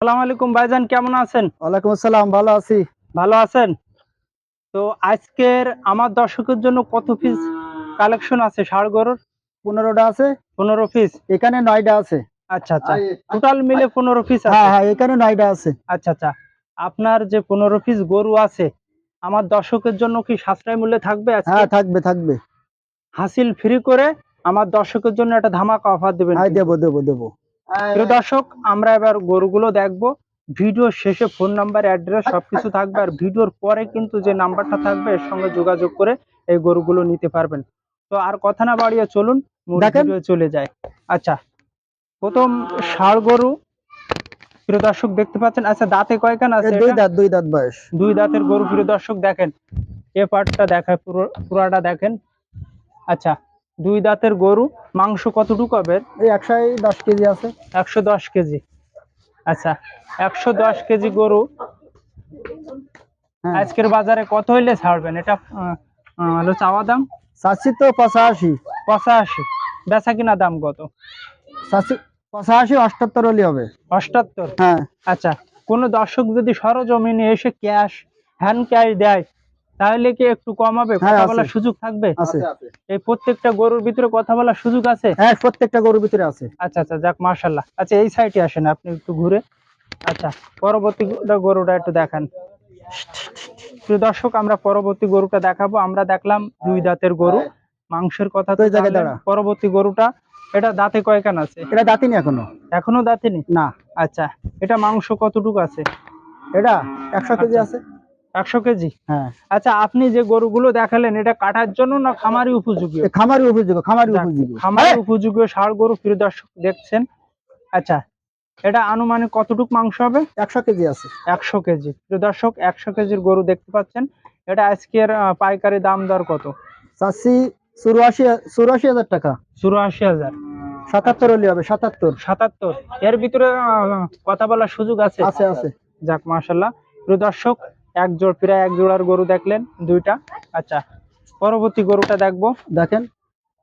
আলাইকুম ভাইজান কেমন আছেন? ওয়ালাইকুম আসসালাম ভালো আছি। ভালো আছেন? তো আজকের আমার দর্শকের জন্য কত পিস কালেকশন আছে ষাড় গরুর পনেরোটা আছে। পনেরো পিস এখানে নয়টা আছে। আচ্ছা আচ্ছা। টোটাল মিলে পনেরো পিস হ্যাঁ হ্যাঁ এখানে নয়টা আছে। আচ্ছা আচ্ছা। আপনার যে পনেরো পিস গরু আছে আমার দর্শকের জন্য কি সাশ্রয় মূল্যে থাকবে আজকে? হ্যাঁ থাকবে থাকবে। হাসিল ফ্রি করে আমার দর্শকের জন্য একটা ধামাকা অফার দেবেন হ্যাঁ দেবো দেবো দেবো। প্রিয় দর্শক আমরা এবার গরুগুলো দেখব। ভিডিওর শেষে ফোন নাম্বার অ্যাড্রেস সবকিছু থাকবে আর ভিডিওর পরে কিন্তু যে নাম্বারটা থাকবে এর সঙ্গে যোগাযোগ করে এই গরুগুলো নিতে পারবেন। তো আর কথা না বাড়িয়ে চলুন ভিডিও চলে যায় আচ্ছা প্রথম ষাড় গরু। প্রিয় দর্শক দেখতে পাচ্ছেন? আচ্ছা দাঁতে কয়খান আছে দুই দাঁত দুই দাঁত বয়স। দুই দাঁতের গরু প্রিয় দর্শক দেখেন। এ পার্টটা দেখায় পুরো পুরাটা দেখেন। আচ্ছা দুই দাঁতের গরু মাংস কতটুকু হবে? এই একশো দশ কেজি আছে। একশো দশ কেজি। আচ্ছা একশো দশ কেজি গরু। হ্যাঁ। আজকের বাজারে কত হইলে ছাড়বেন? এটা হলো চাওয়া দাম? চাচ্ছি তো পঁচাশি। পঁচাশি। বেচা কিনা দাম কত? পঁচাশি অষ্টাত্তর হলে হবে। অষ্টাত্তর? হ্যাঁ। আচ্ছা কোন দর্শক যদি সরজমিনে এসে ক্যাশ হ্যান্ড ক্যাশ দেয় তাহলে কি একটু কম হবে? হ্যাঁ, কথা বলার সুযোগ থাকবে? আছে। এই প্রত্যেকটা গরুর ভিতরে কথা বলার সুযোগ আছে? হ্যাঁ প্রত্যেকটা গরুর ভিতরে আছে। আচ্ছা আচ্ছা যাক মার্শাল্লাহ আচ্ছা এই সাইডে আসেন আপনি একটু ঘুরে। আচ্ছা পরবর্তী গরুটা- গরুটা একটু দেখান। প্রিয় দর্শক আমরা পরবর্তী গরুটা দেখাবো। আমরা দেখলাম দুই দাঁতের গরু। মাংসের কথা তো জায়গায় দাঁড়া। পরবর্তী গরুটা এটা দাঁতে কয়খান আছে? এটা দাঁতিনি এখনও। এখনও দাঁতেনি? না। আচ্ছা এটা মাংস কতটুকু আছে? এটা একশো কেজি। আছে। একশো কেজি? হ্যাঁ। আচ্ছা আপনি যে গরুগুলো দেখালেন এটা কাটার জন্য না খামারি উপযোগী? খামারি উপযোগী খামারি উপযোগী। খামারি উপযোগী ষাড় গরু প্রিয় দর্শক দেখছেন? আচ্ছা এটা আনুমানিক কতটুকু মাংস হবে? একশো কেজি আছে। একশো কেজি। প্রিয় দর্শক একশো কেজির গরু দেখতে পাচ্ছেন। এটা আজকের পাইকারি দাম দর কত? চাচ্ছি চুরাশি চুরাশি হাজার টাকা। চুরাশি হাজার। সাতাত্তর হলে হবে সাতাত্তর। সাতাত্তর। এর ভিতরে কথা বলার সুযোগ আছে? আছে আছে। যাক মাশাল্লাহ প্রিয় দর্শক এক জোড় প্রায় এক জোড়ার গরু দেখলেন দুইটা। আচ্ছা পরবর্তী গরুটা দেখব। দেখেন।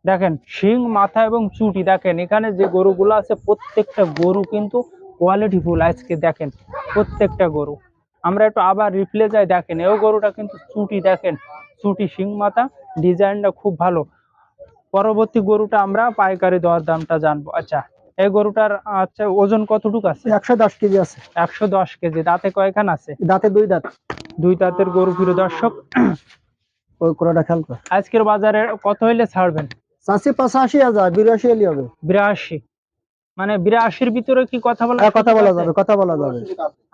দেখেন শিং মাথা এবং চুটি। দেখেন এখানে যে গরুগুলো আছে প্রত্যেকটা গরু কিন্তু কোয়ালিটি ফুল আজকে দেখেন প্রত্যেকটা গরু। আমরা একটু আবার রিপ্লে যাই দেখেন এও গরুটা কিন্তু চুটি। দেখেন চুটি শিং মাথা ডিজাইনটা খুব ভালো। পরবর্তী গরুটা আমরা পাইকারি দর দামটা জানব। আচ্ছা এই গরুটার আচ্ছা ওজন কতটুকু আছে? একশো দশ কেজি আছে। একশো দশ কেজি দাঁতে কয়খান আছে? দাঁতে দুই দাঁত। দুই দাঁতের গরু প্রিয় দর্শক। ওই কোনোটা খেয়াল কর। আজকের বাজারে কত হইলে ছাড়বেন? চাষি পঁচাশি হাজার বিরাশি হলে হবে। বিরাশি। মানে বিরাশির ভিতরে কি কথা বলা হ্যাঁ, কথা বলা যাবে কথা বলা যাবে।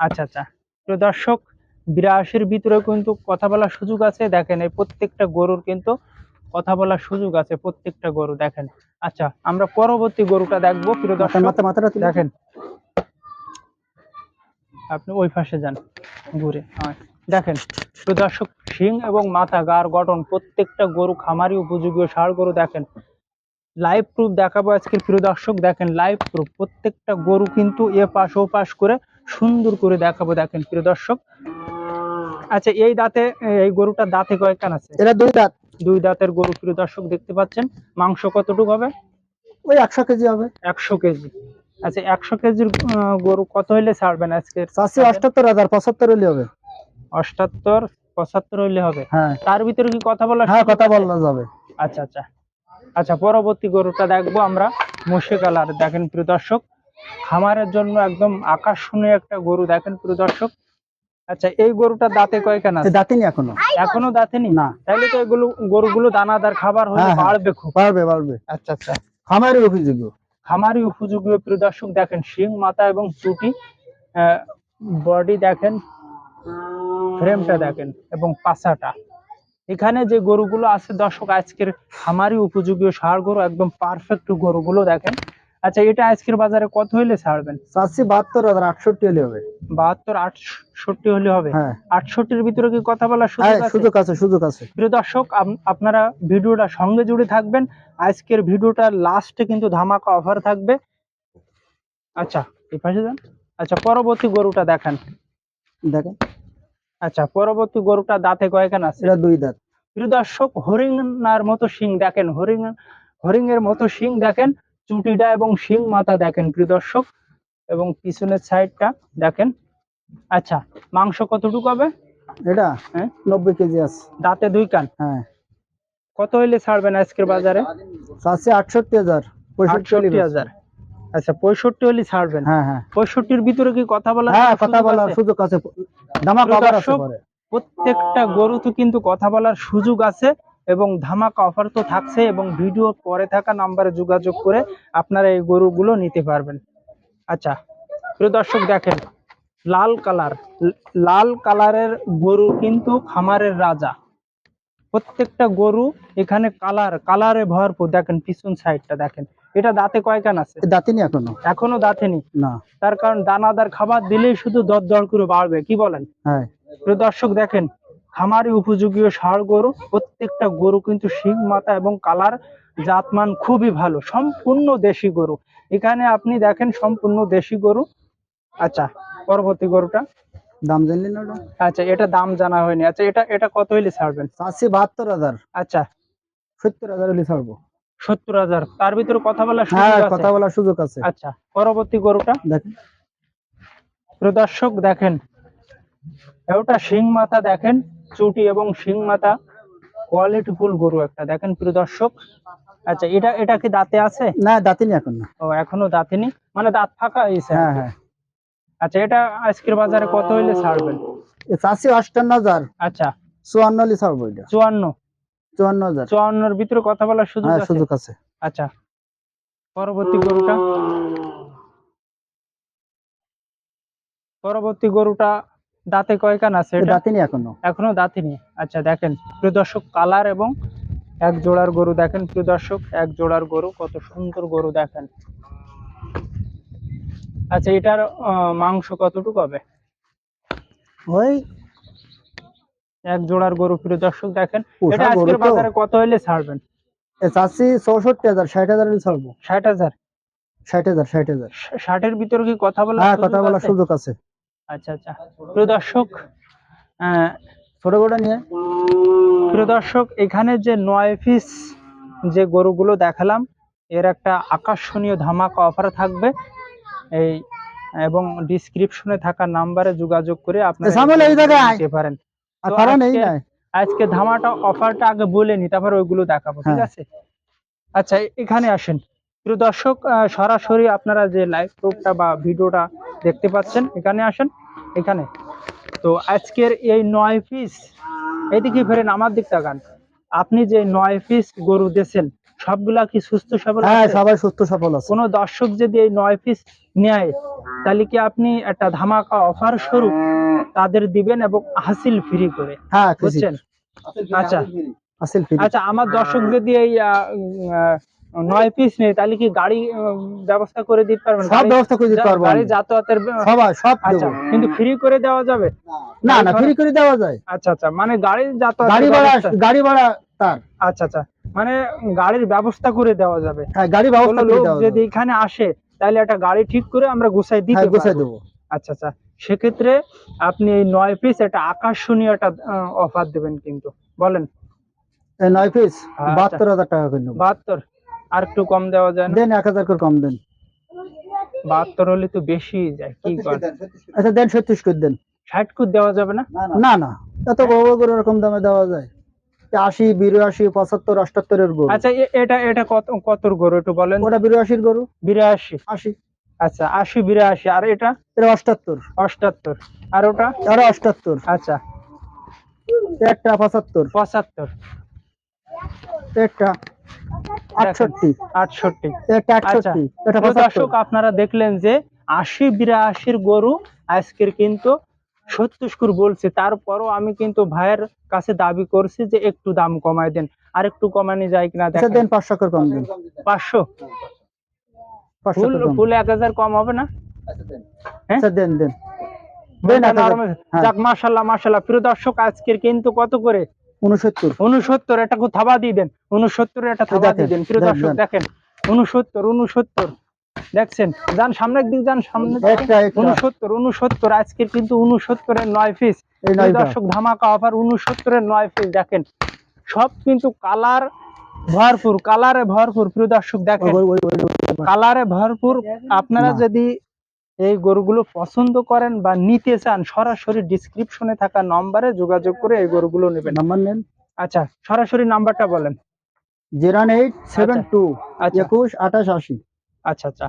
আচ্ছা আচ্ছা। প্রিয় দর্শক বিরাশির ভিতরে কিন্তু কথা বলার সুযোগ আছে দেখেন এই প্রত্যেকটা গরুর কিন্তু কথা বলার সুযোগ আছে প্রত্যেকটা গরু দেখেন। আচ্ছা আমরা পরবর্তী গরুটা দেখব প্রিয় দর্শক। মাথা মাথাটা দেখেন। আপনি ওই পাশে যান ঘুরে। হ্যাঁ, দেখেন প্রিয় দর্শক শিং এবং মাথা গার গঠন প্রত্যেকটা গরু খামারি উপযোগী ষাঁড় গরু দেখেন। লাইভ প্রুফ দেখাবো আজকের প্রিয় দর্শক দেখেন লাইভ প্রুফ প্রত্যেকটা গরু কিন্তু এ পাশ ও পাশ করে সুন্দর করে দেখাবো দেখেন প্রিয় দর্শক। আচ্ছা এই দাঁতে এই গরুটার দাঁতে কয়েকখান আছে? এটা দুই দাঁত। দুই দাঁতের গরু প্রিয় দর্শক দেখতে পাচ্ছেন। মাংস কতটুকু হবে? ওই একশো কেজি হবে। একশো কেজি। আচ্ছা একশো কেজির গরু কত হইলে ছাড়বেন আজকে চারশো অষ্টাত্তর হাজার পঁচাত্তর হলে হবে। অষ্টাত্তর পঁচাত্তর হইলে হবে। হ্যাঁ। তার ভিতরে কি কথা বলা হ্যাঁ কথা বলা যাবে। আচ্ছা আচ্ছা। আচ্ছা পরবর্তী গরুটা দেখব আমরা মসে কালার। দেখেন প্রিয় দর্শক খামারের জন্য একদম আকর্ষণীয় একটা গরু। দেখেন প্রিয় দর্শক। আচ্ছা এই গরুটা দাঁতে কয়খান আছে? দাঁতিনি এখনও। এখনও দাঁতেনি? না। তাইলে তো এগুলো গরুগুলো দানাদার খাবার হলে হ্যাঁ, হ্যাঁ। বাড়বে খুব। বাড়বে বাড়বে। আচ্ছা আচ্ছা। খামারি উপযোগী। খামারি উপযোগী প্রিয় দর্শক দেখেন শিং মাথা এবং চুটি বডি দেখেন। ফ্রেমটা দেখেন এবং পাছাটা। এখানে যে গরুগুলো আছে দর্শক আজকের খামারি উপযোগী ষাড় গরু একদম পারফেক্ট গরুগুলো দেখেন। আচ্ছা এটা আজকের বাজারে কত হইলে ছাড়বেন? চাষি বাহাত্তর হাজার আটষট্টি হলে হবে। বাহাত্তর আটষট্টি হলে হবে? হ্যাঁ। আটষট্টির ভিতরে কি কথা বলার হ্যাঁ সুযোগ আছে সুযোগ আছে। প্রিয় দর্শক আপ- আপনারা ভিডিওটা সঙ্গে জুড়ে থাকবেন। আজকের ভিডিওটা লাস্টে কিন্তু ধামাকা অফার থাকবে। আচ্ছা এই পাশে যান। আচ্ছা পরবর্তী গরুটা দেখেন। দেখেন। আচ্ছা পরবর্তী গরুটা দাঁতে কয়খান আছে? এটা দুই দাঁত। প্রিয় দর্শক হরিণার মতো শিং দেখেন হরিণ হরিণের মতো শিং দেখেন চুটিটা এবং শিং মাথা দেখেন প্রিয় দর্শক এবং পিছনের সাইডটা দেখেন। আচ্ছা মাংস কতটুকু হবে? এটা হ্যাঁ? নব্বই কেজি আছে। দাঁতে দুই কান হ্যাঁ। কত হইলে ছাড়বেন আজকের বাজারে? চাচ্ছি আটষট্টি হাজার পঁয়ষট্টি হাজার। আচ্ছা পঁয়ষট্টি হলে ছাড়বেন। হ্যাঁ হ্যাঁ। পঁয়ষট্টির ভিতরে কি কথা বলা হ্যাঁ কথা বলার আছে? সুযোগ আছে। আছে প্রত্যেকটা গরুতে কিন্তু কথা বলার সুযোগ আছে এবং ধামাকা অফার তো থাকছে এবং ভিডিও পরে থাকা নাম্বারে যোগাযোগ করে আপনারা এই গরুগুলো নিতে পারবেন। আচ্ছা প্রিয় দর্শক দেখেন লাল কালার লাল কালারের গরু কিন্তু খামারের রাজা। প্রত্যেকটা গরু এখানে কালার কালারে ভরপুর। দেখেন পিছন সাইডটা দেখেন। এটা দাঁতে কয়কান আছে? দাঁতিনি এখনও। এখনও দাঁতেনি না। তার কারণ দানাদার খাবার দিলেই শুধু দর দর করে বাড়বে কি বলেন? হ্যাঁ। দর্শক দেখেন খামারি উপযোগী ষাঁড় গরু প্রত্যেকটা গরু কিন্তু শিং মাথা এবং কালার জাতমান খুবই ভালো। সম্পূর্ণ দেশি গরু। এখানে আপনি দেখেন সম্পূর্ণ দেশি গরু। আচ্ছা পরবর্তী গরুটা। দাম জানলি না ওটা? আচ্ছা এটা দাম জানা হয়নি। আচ্ছা এটা এটা কত হইলে ছাড়বেন? চাচ্ছি বাহাত্তর হাজার। আচ্ছা। সত্তর হাজার হলে ছাড়বো। সত্তর হাজার। তার ভিতরে কথা বলার হ্যাঁ কথা বলার সুযোগ আছে। আচ্ছা পরবর্তী গরুটা? দেখেন। প্রিয় দর্শক দেখেন। ওটা শিং মাথা দেখেন। চুটি এবং শিং মাথা। কোয়ালিটি ফুল গরু একটা দেখেন প্রিয় দর্শক। আচ্ছা এটা এটা কি দাঁতে আছে? না দাঁতিনি না। ও এখনও দাঁতেনি মানে দাঁত ফাঁকা হয়েছে হ্যাঁ হ্যাঁ। আচ্ছা এটা আজকের বাজারে কত হইলে ছাড়বেন? এ চাচ্ছি অষ্টান্ন হাজার। আচ্ছা। চুয়ান্ন হলে ছাড়বো এটা। চুয়ান্ন? চুয়ান্ন হাজার। চুয়ান্নর ভিতরে কথা বলার সুযোগ হ্যাঁ আছে? সুযোগ আছে। আচ্ছা। পরবর্তী গরুটা? পরবর্তী গরুটা দাঁতে কয়কান আছে দাঁতিনি এখনও। এখনও দাঁতিনি আচ্ছা দেখেন প্রিয় দর্শক কালার এবং এক জোড়ার গরু দেখেন। প্রিয় দর্শক এক জোড়ার গরু কত সুন্দর গরু দেখেন। আচ্ছা এটার মাংস কতটুকু হবে? ওই এক জোড়ার গরু প্রিয় দর্শক দেখেন এটা আজকের বাজারে কত হইলে ছাড়বেন? চাচ্ছি চৌষট্টি হাজার ষাট হাজার ছাড়বো। ষাট হাজার? ষাট হাজার ষাট হাজার। ষাটের ভিতরে কি কথা বলার হ্যাঁ কথা বলার সুযোগ আছে। আচ্ছা আচ্ছা। প্রিয় দর্শক ছোট গোটা নিয়ে। প্রিয় দর্শক এখানে যে নয় পিস যে গরুগুলো দেখালাম এর একটা আকর্ষণীয় ধামাকা অফার থাকবে। এই এবং ডিসক্রিপশনে থাকা নাম্বারে যোগাযোগ করে আপনারা। পারেন। আর কারণ এই আজকে- ধামাটা অফারটা আগে বলে নি তারপর ওইগুলো দেখাবো ঠিক হ্যাঁ। আছে? আচ্ছা এখানে আসেন। প্রিয় দর্শক সরাসরি আপনারা যে লাইভ প্রুফটা বা ভিডিওটা দেখতে পাচ্ছেন এখানে আসেন। এখানে। তো আজকের এই নয় পিস এদিকে ফেরেন আমার দিক তাকান আপনি যে নয় পিস গরু দিয়েছেন সবগুলা কি সুস্থ সবল হ্যাঁ সবাই সুস্থ সফল আছে। কোনো দর্শক যদি এই নয় পিস নেয় তাহলে কি আপনি একটা ধামাকা অফার স্বরূপ তাদের দিবেন এবং হাসিল ফ্রি করে? হ্যাঁ বুঝছেন? আচ্ছা। আসিল ফিরি। আচ্ছা আমার দর্শক যদি এই নয় পিস নেই তাহলে কি গাড়ি ব্যবস্থা করে দিতে পারবেন? সব ব্যবস্থা করে দিতে পারব গাড়ি যাতায়াতের সবাই সব আচ্ছা দেবো। কিন্তু ফ্রি করে দেওয়া যাবে? না না ফ্রি করে দেওয়া যায়। আচ্ছা আচ্ছা মানে গাড়ি যাতায়াত গাড়ি ভাড়া গাড়ি ভাড়া তার। আচ্ছা আচ্ছা। মানে গাড়ির ব্যবস্থা করে দেওয়া যাবে। হ্যাঁ গাড়ি ব্যবস্থা করে দেওয়া যদি এখানে আসে তাহলে একটা গাড়ি ঠিক করে আমরা গুছাই দিতে হ্যাঁ গোছাই দেবো। আচ্ছা আচ্ছা। সেক্ষেত্রে আপনি এই নয় পিস একটা আকর্ষণীয় একটা অফার দেবেন কিন্তু। বলেন। এই নয় পিস আচ্ছা। বাহাত্তর হাজার টাকা করে নেব। বাহাত্তর। আর একটু কম দেওয়া যায় না? দেন এক হাজার করে কম দেন। বাহাত্তর হলে তো বেশি যায় কি কর আচ্ছা দেন ছত্রিশ করে দেন। ষাট কুট দেওয়া যাবে না? না না। এত বড় বড় এরকম দামে দেওয়া যায়। আশি বিরাশি পঁচাত্তর অষ্টাত্তরের গরু। আচ্ছা এটা এটা কত কতর গরু একটু বলেন? ওটা বিরাশির গরু। বিরাশি। আশি। আচ্ছা আশি বিরাশি। আর এটা? এটা অষ্টাত্তর। অষ্টাত্তর। আর ওটা? ওটা অষ্টাত্তর। আচ্ছা। একটা পঁচাত্তর। পঁচাত্তর। একটা আটষট্টি। আটষট্টি। একটা আচ্ছা। আটষট্টি। দর্শক আপনারা দেখলেন যে আশি বিরাশির গরু আজকের কিন্তু সত্যস্কুর বলছে তারপরও আমি কিন্তু ভাইয়ের কাছে দাবি করছি যে একটু দাম কমায় দেন। আর একটু কমানো যায় কিনা আচ্ছা দেখেন। দেন পাঁচশো করে কম দেন। পাঁচশো? ফুল ফুল এক হাজার কম হবে না? হ্যাঁ? আচ্ছা দেন দেন। হ্যাঁ। যাক মাশাল্লাহ মাশাল্লাহ প্রিয় দর্শক আজকের কিন্তু কত করে? উনসত্তর উনসত্তর এটা থাবা দিয়ে দেন। উনসত্তর এটা থাবা দেখেন, দিয়ে দেন। প্রিয় দর্শক দেন। দেখেন। উনসত্তর উনসত্তর দেখছেন? যান সামনের দিক যান সামনে উনসত্তর উনসত্তর আজকের কিন্তু উনসত্তরের নয় পিস দর্শক ধামাকা অফার উনসত্তরের নয় পিস দেখেন। সব কিন্তু কালার ভরপুর কালারে ভরপুর প্রিয় দর্শক দেখেন। কালারে ভরপুর। আপনারা যদি এই গরুগুলো পছন্দ করেন বা নিতে চান সরাসরি ডিসক্রিপশনে থাকা নম্বরে যোগাযোগ করে এই গরুগুলো নেবেন। নাম্বার নেন। আচ্ছা সরাসরি নাম্বারটা বলেন। জিরো এইট সেভেন টু আচ্ছা। একুশ আঠাশ আশি। আচ্ছা আচ্ছা।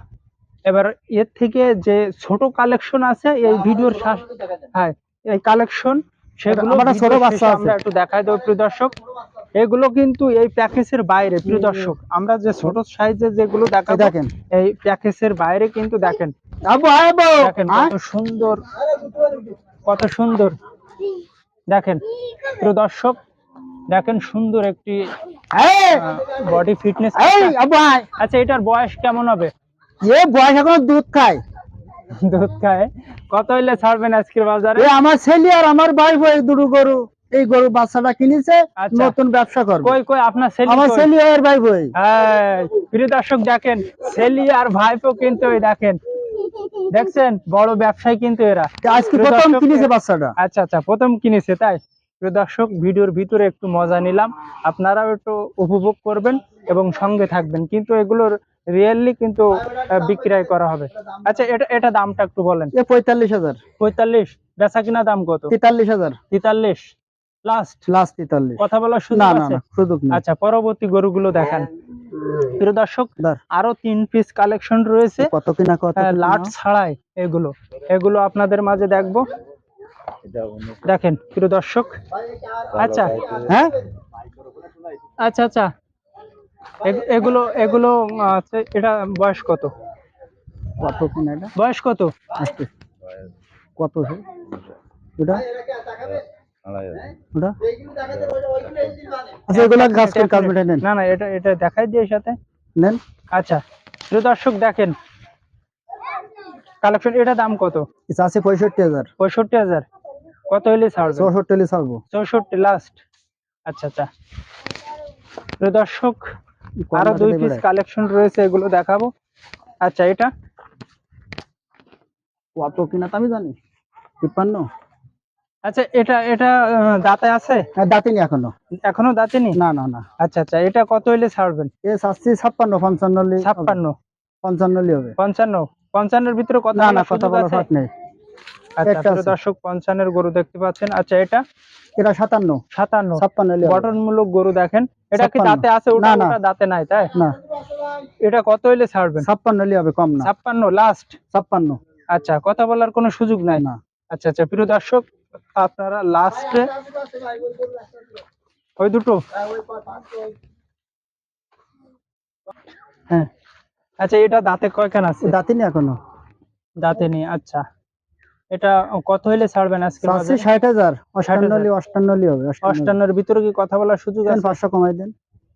এবার এর থেকে যে ছোট কালেকশন আছে এই ভিডিওর হ্যাঁ এই কালেকশন সেগুলো ছোট বাচ্চা। আমরা একটু দেখাই দেবো প্রিয় দর্শক। এগুলো কিন্তু এই প্যাকেজের বাইরে প্রিয় দর্শক আমরা যে ছোট সাইজের যেগুলো দেখাবো দেখেন। এই প্যাকেজের বাইরে কিন্তু দেখেন। আবু আবু! দেখেন কত সুন্দর কত সুন্দর। দেখেন প্রিয় দর্শক দেখেন সুন্দর একটি বডি ফিটনেস আচ্ছা এটার বয়স কেমন হবে? এ বয়স এখন দুধ খায়। দুধ খায়? কত হইলে ছাড়বেন আজকের বাজারে? আমার ছেলে আর আমার ভাই বই দুটো গরু এই গরু বাচ্চাটা কিনেছে আচ্ছা। নতুন ব্যবসা করবে। কই কই আপনার ছেলে আমার? ছেলে আর ভাই বই হ্যাঁ, প্রিয় দর্শক দেখেন ছেলে আর ভাইপো কিন্তু দেখেন। দেখছেন? বড় ব্যবসায়ী কিন্তু এরা। আজকে প্রথম কিনেছে বাচ্চাটা। আচ্ছা আচ্ছা প্রথম কিনেছে তাই? প্রিয় দর্শক ভিডিওর ভিতরে একটু মজা নিলাম। আপনারাও একটু উপভোগ করবেন এবং সঙ্গে থাকবেন। কিন্তু এগুলোর রিয়েলি কিন্তু বিক্রয় করা হবে। আচ্ছা এটা এটা দামটা একটু বলেন। এ পঁয়তাল্লিশ হাজার। পঁয়তাল্লিশ বেচা কিনা দাম কত? তেতাল্লিশ হাজার। তেতাল্লিশ লাস্ট লাস্ট তেতাল্লিশ। কথা বলার সুযোগ না আছে? সুযোগ আচ্ছা পরবর্তী গরুগুলো দেখান। প্রিয় দর্শক আরও তিন পিস কালেকশন রয়েছে। কত কিনা কত হ্যাঁ, লাট ছাড়াই এগুলো। এগুলো আপনাদের মাঝে দেখব। দেখেন প্রিয় দর্শক। আচ্ছা হ্যাঁ? আচ্ছা আচ্ছা। এগ- এগুলো এগুলো এটা বয়স কত? কত এটা? বয়স কত? কত? ওটা? আচ্ছা এগুলা গাছ কাজ নেন। না না এটা এটা দেখাই দিয়ে সাথে। নেন। আচ্ছা প্রিয় দর্শক দেখেন কালেকশন এটা দাম কত? এটা আছে 65000 65000 কত হইলে ছাড়বে? 64 হইলে ছাড়বো। 64 লাস্ট আচ্ছা আচ্ছা। দর্শক আরও দুই পিস কালেকশন রয়েছে এগুলো দেখাবো। আচ্ছা এটা? কত কিনা আমি জানি। 53 আচ্ছা এটা এটা দাঁতে আছে? হ্যাঁ, দাঁতিনি এখনও। এখনও দাঁতেনি না না না। আচ্ছা আচ্ছা এটা কত হইলে ছাড়বেন? এ 755 55 55 55 হবে। 55 পঞ্চান্নের ভিতরে কথা না না কথা বলার? ফাঁক নেই। আচ্ছা দর্শক পঞ্চান্নের গরু দেখতে পাচ্ছেন। আচ্ছা এটা? এটা সাতান্ন। সাতান্ন। ছাপ্পান্ন গঠনমূলক গরু দেখেন। এটা কি দাঁতে আছে? ওটা না। ওটা দাঁতে নাই তাই? না। এটা কত হইলে ছাড়বেন? ছাপ্পান্ন হবে কম না। ছাপ্পান্ন লাস্ট ছাপ্পান্ন। আচ্ছা কথা বলার কোনো সুযোগ নাই? না। আচ্ছা আচ্ছা প্রিয় দর্শক আপনারা লাস্টে ওই দুটো। হ্যাঁ। আচ্ছা এটা দাঁতে কয়খান আছে? দাঁতিনি এখনও। দাঁতে নেই আচ্ছা। এটা কত হইলে ছাড়বেন আজকে চাচ্ছি ষাট হাজার। অষ্টান্ন হলে অষ্টান্ন হলে হবে অষ্টান্ন অষ্টান্নর ভিতরে কি কথা বলার সুযোগ আছে? পাঁচশো কমাই দেন।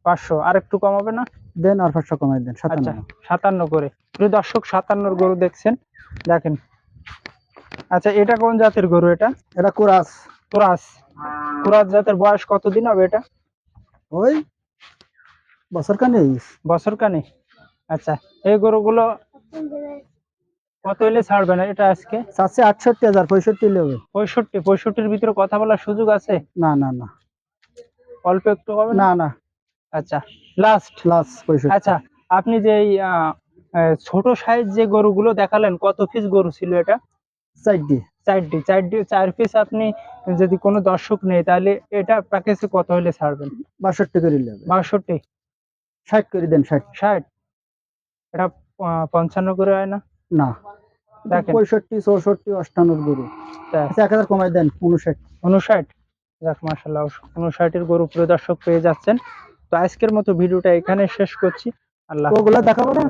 পাঁচশো আর একটু কমাবে না? দেন আর পাঁচশো কমাই দেন সাতান্ন। আচ্ছা সাতান্ন করে। প্রিয় দর্শক সাতান্নর গরু দেখছেন। দেখেন। আচ্ছা এটা কোন জাতের গরু এটা? এটা কুরাস। কুরাস। কুরাস জাতের বয়স কতদিন হবে এটা? ওই বছর কানে বছর কানে আচ্ছা এই গরুগুলো কত হইলে ছাড়বে না? এটা আজকে? চাচ্ছি আটষট্টি হাজার পঁয়ষট্টি হলে হবে। পঁয়ষট্টি পঁয়ষট্টির ভিতরে কথা বলার সুযোগ আছে? না না না। অল্প একটু হবে না? না আচ্ছা লাস্ট প্লাস পঁয়ষট্টি। আচ্ছা আপনি যে এই ছোট সাইজ যে গরুগুলো দেখালেন কত পিস গরু ছিল এটা? চারটি। চারটি চারটি চার পিস আপনি যদি কোনো দর্শক নেই তাহলে এটা প্যাকেজে কত হলে ছাড়বেন? বাষট্টি করে নেবেন বাষট্টি। ষাট করে দেন ষাট। ষাট। এটা পঞ্চান্ন করে হয় না? না। দেখেন। পঁয়ষট্টি চৌষট্টি অষ্টান্নর গরু। আচ্ছা এক হাজার কমাই দেন উনষাট। উনষাট? যাক মার্শাল্লাহ উনষাটের গরু প্রিয় দর্শক পেয়ে যাচ্ছেন। তো আজকের মতো ভিডিওটা এখানে শেষ করছি। আল্লাহ ওগুলা দেখাবো না?